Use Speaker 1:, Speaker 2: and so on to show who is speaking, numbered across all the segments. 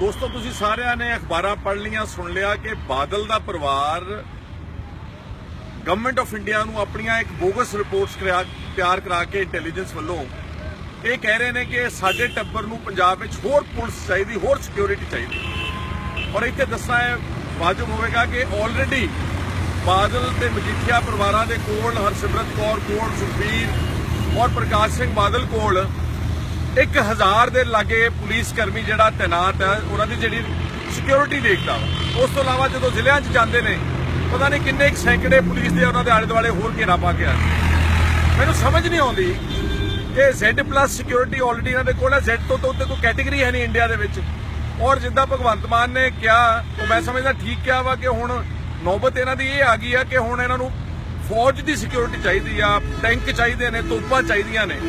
Speaker 1: ਦੋਸਤੋ, ਤੁਸੀਂ ਸਾਰਿਆਂ ਨੇ ਅਖਬਾਰਾਂ ਪੜ੍ਹ ਲੀਆਂ ਸੁਣ ਲਿਆ ਕਿ ਬਾਦਲ ਦਾ ਪਰਿਵਾਰ ਗਵਰਨਮੈਂਟ ਆਫ ਇੰਡੀਆ ਨੂੰ ਆਪਣੀਆਂ ਇੱਕ ਬੋਗਸ ਰਿਪੋਰਟਸ ਕਰਾ ਤਿਆਰ ਕਰਾ ਕੇ ਇੰਟੈਲੀਜੈਂਸ ਵੱਲੋਂ ਇਹ ਕਹਿ ਰਹੇ ਨੇ ਕਿ ਸਾਡੇ ਟੱਬਰ ਨੂੰ ਪੰਜਾਬ ਵਿੱਚ ਹੋਰ ਪੁਲਿਸ ਚਾਹੀਦੀ, ਹੋਰ ਸਿਕਿਉਰਿਟੀ ਚਾਹੀਦੀ। ਔਰ ਇੱਥੇ ਦੱਸਣਾ ਹੈ ਵਾਜਬ ਹੋਵੇਗਾ ਕਿ ਆਲਰੇਡੀ ਬਾਦਲ ਤੇ ਮਜੀਠੀਆ ਪਰਿਵਾਰਾਂ ਦੇ ਕੋਲ ਹਰਸਿਮਰਤ ਕੌਰ ਕੋਲ, ਸੁਖਬੀਰ ਔਰ ਪ੍ਰਕਾਸ਼ ਸਿੰਘ ਬਾਦਲ ਕੋਲ 1000 ਦੇ ਲਾਗੇ ਪੁਲਿਸ ਕਰਮੀ ਜਿਹੜਾ ਤੈਨਾਤ ਹੈ, ਉਹਨਾਂ ਦੀ ਜਿਹੜੀ ਸਿਕਿਉਰਿਟੀ ਦੇਖਦਾ ਵਾ। ਉਸ ਤੋਂ ਇਲਾਵਾ ਜਦੋਂ ਜ਼ਿਲ੍ਹਿਆਂ 'ਚ ਜਾਂਦੇ ਨੇ, ਪਤਾ ਨਹੀਂ ਕਿੰਨੇ ਕੁ ਸੈਂਕੜੇ ਪੁਲਿਸ ਦੇ ਉਹਨਾਂ ਦੇ ਆਲੇ ਦੁਆਲੇ ਹੋਰ ਘੇਰਾ ਪਾ ਕੇ ਆ ਮੈਨੂੰ ਸਮਝ ਨਹੀਂ ਆਉਂਦੀ ਕਿ Z+ ਸਿਕਿਉਰਿਟੀ ਆਲਰੇਡੀ ਇਹਨਾਂ ਦੇ ਕੋਲ ਹੈ। Z ਤੋਂ ਤਾਂ ਉੱਤੇ ਕੋਈ ਕੈਟਾਗਰੀ ਹੈ ਨਹੀਂ ਇੰਡੀਆ ਦੇ ਵਿੱਚ। ਔਰ ਜਿੱਦਾਂ ਭਗਵੰਤ ਮਾਨ ਨੇ ਕਿਹਾ, ਉਹ ਮੈਂ ਸਮਝਦਾ ਠੀਕ ਕਿਹਾ ਵਾ ਕਿ ਹੁਣ ਨੌਬਤ ਇਹਨਾਂ ਦੀ ਇਹ ਆ ਗਈ ਆ ਕਿ ਹੁਣ ਇਹਨਾਂ ਨੂੰ ਫੌਜ ਦੀ ਸਿਕਿਉਰਿਟੀ ਚਾਹੀਦੀ ਆ ਟੈਂਕ ਚਾਹੀਦੇ ਨੇ, ਤੋਪਾਂ ਚਾਹੀਦੀਆਂ ਨੇ।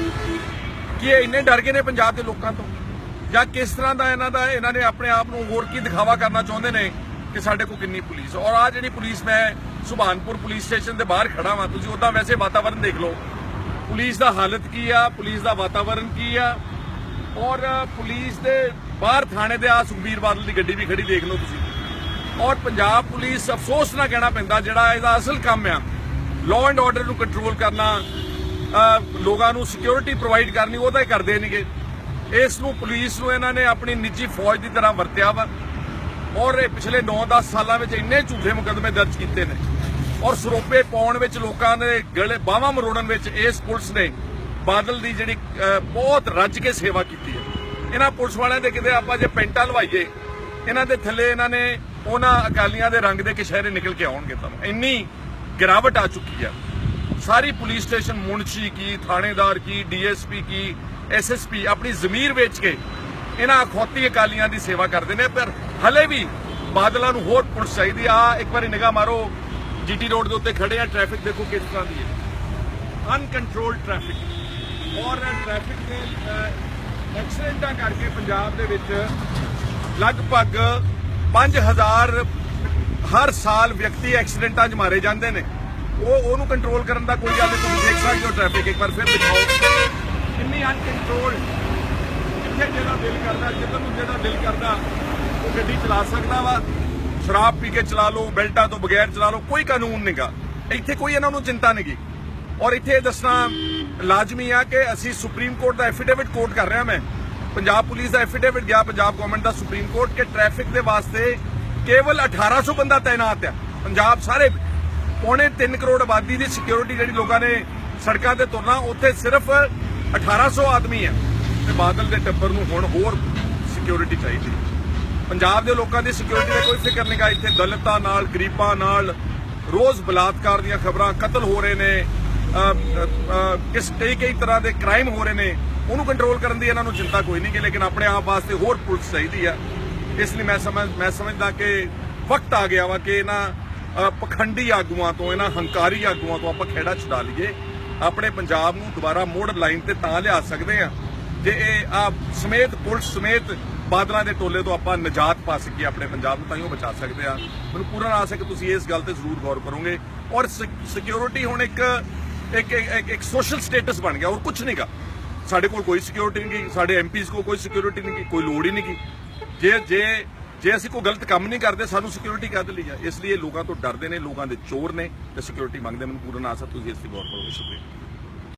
Speaker 1: ਕਿ ਇਹ ਇੰਨੇ ਡਰ ਗਏ ਨੇ ਪੰਜਾਬ ਦੇ ਲੋਕਾਂ ਤੋਂ? ਜਾਂ ਕਿਸ ਤਰ੍ਹਾਂ ਦਾ ਇਹਨਾਂ ਦਾ, ਇਹਨਾਂ ਨੇ ਆਪਣੇ ਆਪ ਨੂੰ ਹੋਰ ਕੀ ਦਿਖਾਵਾ ਕਰਨਾ ਚਾਹੁੰਦੇ ਨੇ ਕਿ ਸਾਡੇ ਕੋਲ ਕਿੰਨੀ ਪੁਲਿਸ? ਔਰ ਆ ਜਿਹੜੀ ਪੁਲਿਸ, ਮੈਂ ਸੁਭਾਨਪੁਰ ਪੁਲਿਸ ਸਟੇਸ਼ਨ ਦੇ ਬਾਹਰ ਖੜਾ ਵਾਂ, ਤੁਸੀਂ ਉਦਾਂ ਵੈਸੇ ਵਾਤਾਵਰਣ ਦੇਖ ਲਓ। ਪੁਲਿਸ ਦਾ ਹਾਲਤ ਕੀ ਆ? ਪੁਲਿਸ ਦਾ ਵਾਤਾਵਰਣ ਕੀ ਆ? ਔਰ ਪੁਲਿਸ ਦੇ ਬਾਹਰ ਥਾਣੇ ਦੇ ਆ ਸੁਖਬੀਰ ਬਾਦਲ ਦੀ ਗੱਡੀ ਵੀ ਖੜੀ ਦੇਖ ਲਓ ਤੁਸੀਂ। ਔਰ ਪੰਜਾਬ ਪੁਲਿਸ ਅਫਸੋਸ ਨਾਲ ਕਹਿਣਾ ਪੈਂਦਾ ਜਿਹੜਾ ਇਹਦਾ ਅਸਲ ਕੰਮ ਆ। ਲਾਅ ਐਂਡ ਆਰਡਰ ਨੂੰ ਕੰਟਰੋਲ ਕਰਨਾ ਲੋਕਾਂ ਨੂੰ ਸਿਕਿਉਰਿਟੀ ਪ੍ਰੋਵਾਈਡ ਕਰਨੀ, ਉਹ ਤਾਂ ਹੀ ਕਰਦੇ ਨੇਗੇ ਇਸ ਨੂੰ ਪੁਲਿਸ ਨੂੰ ਇਹਨਾਂ ਨੇ ਆਪਣੀ ਨਿੱਜੀ ਫੌਜ ਦੀ ਤਰ੍ਹਾਂ ਵਰਤਿਆ ਵਾ। ਔਰ ਇਹ ਪਿਛਲੇ 9-10 ਸਾਲਾਂ ਵਿੱਚ ਇੰਨੇ ਝੂਠੇ ਮੁਕੱਦਮੇ ਦਰਜ ਕੀਤੇ ਨੇ। ਔਰ ਸਰੋਪੇ ਪਾਉਣ ਵਿੱਚ ਲੋਕਾਂ ਦੇ ਗਲੇ ਬਾਹਾਂ ਮਰੋੜਨ ਵਿੱਚ ਇਸ ਪੁਲਿਸ ਨੇ ਬਾਦਲ ਦੀ ਜਿਹੜੀ ਬਹੁਤ ਰੱਜ ਕੇ ਸੇਵਾ ਕੀਤੀ ਹੈ। ਇਹਨਾਂ ਪੁਲਿਸ ਵਾਲਿਆਂ ਦੇ ਕਿਤੇ ਆਪਾਂ ਜੇ ਪੈਂਟਾਂ ਲਵਾਈਏ, ਇਹਨਾਂ ਦੇ ਥੱਲੇ ਇਹਨਾਂ ਨੇ ਉਹਨਾਂ ਅਕਾਲੀਆਂ ਦੇ ਰੰਗ ਦੇ ਕਿਸ਼ਹਿਰੇ ਨਿਕਲ ਕੇ ਆਉਣਗੇ ਤੁਹਾਨੂੰ ਇੰਨੀ ਗਿਰਾਵਟ ਆ ਚੁੱਕੀ ਹੈ ਸਾਰੀ ਪੁਲਿਸ ਸਟੇਸ਼ਨ ਮੁਨਸ਼ੀ ਕੀ, ਥਾਣੇਦਾਰ ਕੀ, ਡੀਐਸਪੀ ਕੀ ਐਸਐਸਪੀ ਆਪਣੀ ਜ਼ਮੀਰ ਵੇਚ ਕੇ ਇਹਨਾਂ ਅਖੌਤੀ ਅਕਾਲੀਆਂ ਦੀ ਸੇਵਾ ਕਰਦੇ ਨੇ। ਪਰ ਹਲੇ ਵੀ ਬਾਦਲਾਂ ਨੂੰ ਹੋਰ ਪੁਲਿਸ ਚਾਹੀਦੀ ਆ। ਇੱਕ ਵਾਰੀ ਨਿਗਾਹ ਮਾਰੋ, ਜੀਟੀ ਰੋਡ ਦੇ ਉੱਤੇ ਖੜੇ ਆ। ਟ੍ਰੈਫਿਕ ਦੇਖੋ ਕਿਸ ਤਰ੍ਹਾਂ ਦੀ ਹੈ। Uncontrolled traffic. ਔਰ ਟ੍ਰੈਫਿਕ ਦੇ ਐਕਸੀਡੈਂਟਾਂ ਕਰਕੇ ਪੰਜਾਬ ਦੇ ਵਿੱਚ ਲਗਭਗ 5000 ਹਰ ਸਾਲ ਵਿਅਕਤੀ ਐਕਸੀਡੈਂਟਾਂ 'ਚ ਮਾਰੇ ਜਾਂਦੇ ਨੇ। ਉਹ ਉਹਨੂੰ ਕੰਟਰੋਲ ਕਰਨ ਦਾ ਕੋਈ ਗੱਲ ਨਹੀਂ, ਤੁਸੀਂ ਦੇਖ ਸਕਦੇ ਹੋ ਟ੍ਰੈਫਿਕ ਇੱਕ ਵਾਰ ਫਿਰ ਦਿਖਾਓ। ਕਿੰਨੀ ਅਨਕੰਟਰੋਲਡ ਜਿੱਥੇ ਜਿਹੜਾ ਦਿਲ ਕਰਦਾ, ਜਿੱਧਰ ਨੂੰ ਜਿਹੜਾ ਦਿਲ ਕਰਦਾ, ਉਹ ਗੱਡੀ ਚਲਾ ਸਕਦਾ ਵਾ। ਸ਼ਰਾਬ ਪੀ ਕੇ ਚਲਾ ਲਓ, ਬੈਲਟਾਂ ਤੋਂ ਬਗੈਰ ਚਲਾ ਲਓ, ਕੋਈ ਕਾਨੂੰਨ ਨਹੀਂਗਾ ਇੱਥੇ ਕੋਈ ਇਹਨਾਂ ਨੂੰ ਚਿੰਤਾ ਨਹੀਂਗੀ ਔਰ ਇੱਥੇ ਇਹ ਦੱਸਣਾ ਲਾਜ਼ਮੀ ਆ ਕਿ ਅਸੀਂ ਸੁਪਰੀਮ ਕੋਰਟ ਦਾ ਐਫੀਡੇਵਿਟ ਕੋਰਟ ਕਰ ਰਿਹਾ ਮੈਂ। ਪੰਜਾਬ ਪੁਲਿਸ ਦਾ ਐਫੀਡੇਵਿਟ ਗਿਆ, ਪੰਜਾਬ ਗਵਰਨਮੈਂਟ ਦਾ ਸੁਪਰੀਮ ਕੋਰਟ, ਕਿ ਟ੍ਰੈਫਿਕ ਦੇ ਵਾਸਤੇ ਕੇਵਲ 1800 ਬੰਦਾ ਤਾਇਨਾਤ ਆ। ਪੰਜਾਬ ਸਾਰੇ ਪੌਣੇ 3 ਕਰੋੜ ਆਬਾਦੀ ਦੀ ਸਿਕਿਉਰਿਟੀ ਜਿਹੜੀ ਲੋਕਾਂ ਨੇ ਸੜਕਾਂ ਤੇ ਤੁਰਨਾ, ਉੱਥੇ ਸਿਰਫ 1800 ਆਦਮੀ ਹੈ ਤੇ ਬਾਦਲ ਦੇ ਟੱਬਰ ਨੂੰ ਹੁਣ ਹੋਰ ਸਿਕਿਉਰਿਟੀ ਚਾਹੀਦੀ ਪੰਜਾਬ ਦੇ ਲੋਕਾਂ ਦੀ ਸਿਕਿਉਰਿਟੀ ਦਾ ਕੋਈ ਫਿਕਰ ਨਹੀਂ ਗਾ, ਇੱਥੇ ਦਲਿਤਾਂ ਨਾਲ, ਗਰੀਬਾਂ ਨਾਲ ਰੋਜ਼ ਬਲਾਤਕਾਰ ਦੀਆਂ ਖਬਰਾਂ ਕਤਲ ਹੋ ਰਹੇ ਨੇ ਕਿਸ ਕਈ ਕਈ ਤਰ੍ਹਾਂ ਦੇ ਕ੍ਰਾਈਮ ਹੋ ਰਹੇ ਨੇ, ਉਹਨੂੰ ਕੰਟਰੋਲ ਕਰਨ ਦੀ ਇਹਨਾਂ ਨੂੰ ਚਿੰਤਾ ਕੋਈ ਨਹੀਂ ਕਿ ਲੇਕਿਨ ਆਪਣੇ ਆਪ ਵਾਸਤੇ ਹੋਰ ਪੁਲਿਸ ਚਾਹੀਦੀ ਆ। ਇਸ ਲਈ ਮੈਂ ਸਮਝ, ਮੈਂ ਸਮਝਦਾ ਕਿ ਵਕਤ ਆ ਗਿਆ ਵਾ ਕਿ ਇਹਨਾਂ ਪਖੰਡੀ ਆਗੂਆਂ ਤੋਂ ਇਹਨਾਂ ਹੰਕਾਰੀ ਆਗੂਆਂ ਤੋਂ ਆਪਾਂ ਖੇੜਾ ਛਡਾ ਲਈਏ। ਆਪਣੇ ਪੰਜਾਬ ਨੂੰ ਦੁਬਾਰਾ ਮੋੜ ਲਾਈਨ ਤੇ ਤਾਂ ਲਿਆ ਸਕਦੇ ਆ ਜੇ ਇਹ ਆ ਸਮੇਤ ਪੁਲਿਸ ਸਮੇਤ ਬਾਦਲਾਂ ਦੇ ਟੋਲੇ ਤੋਂ ਆਪਾਂ ਨਜਾਤ ਪਾ ਸਕੀਏ ਆਪਣੇ ਪੰਜਾਬ ਨੂੰ ਤਾਂ ਹੀ ਉਹ ਬਚਾ ਸਕਦੇ ਆ ਮੈਨੂੰ ਪੂਰਾ ਆਸ ਹੈ ਕਿ ਤੁਸੀਂ ਇਸ ਗੱਲ ਤੇ ਜ਼ਰੂਰ ਗੌਰ ਕਰੋਗੇ। ਔਰ ਸਿਕਿਉਰਿਟੀ ਹੁਣ ਇੱਕ ਇੱਕ ਇੱਕ- ਸੋਸ਼ਲ ਸਟੇਟਸ ਬਣ ਗਿਆ ਹੋਰ ਕੁਝ ਨਹੀਂਗਾ ਸਾਡੇ ਕੋਲ ਕੋਈ ਸਿਕਿਉਰਿਟੀ ਨਹੀਂ ਗੀ, ਸਾਡੇ ਐਮਪੀਸ ਕੋਲ ਕੋਈ ਸਿਕਿਉਰਿਟੀ ਨਹੀਂ ਗੀ, ਕੋਈ ਲੋੜ ਹੀ ਨਹੀਂ ਗੀ। ਜੇ ਜੇ ਜੇ ਅਸੀਂ ਕੋਈ ਗਲਤ ਕੰਮ ਨਹੀਂ ਕਰਦੇ, ਸਾਨੂੰ ਸਿਕਿਉਰਿਟੀ ਕਾਹਦੇ ਲਈ ਆ? ਇਸ ਲਈ ਇਹ ਲੋਕਾਂ ਤੋਂ ਡਰਦੇ ਨੇ, ਲੋਕਾਂ ਦੇ ਚੋਰ ਨੇ ਤੇ ਸਿਕਿਉਰਿਟੀ ਮੰਗਦੇ ਮੈਨੂੰ ਪੂਰਨ ਆਸ ਹੈ ਤੁਸੀਂ ਇਸ ਤੇ ਗੌਰ ਕਰੋਗੇ ਸ਼ੁਕਰੀਆ।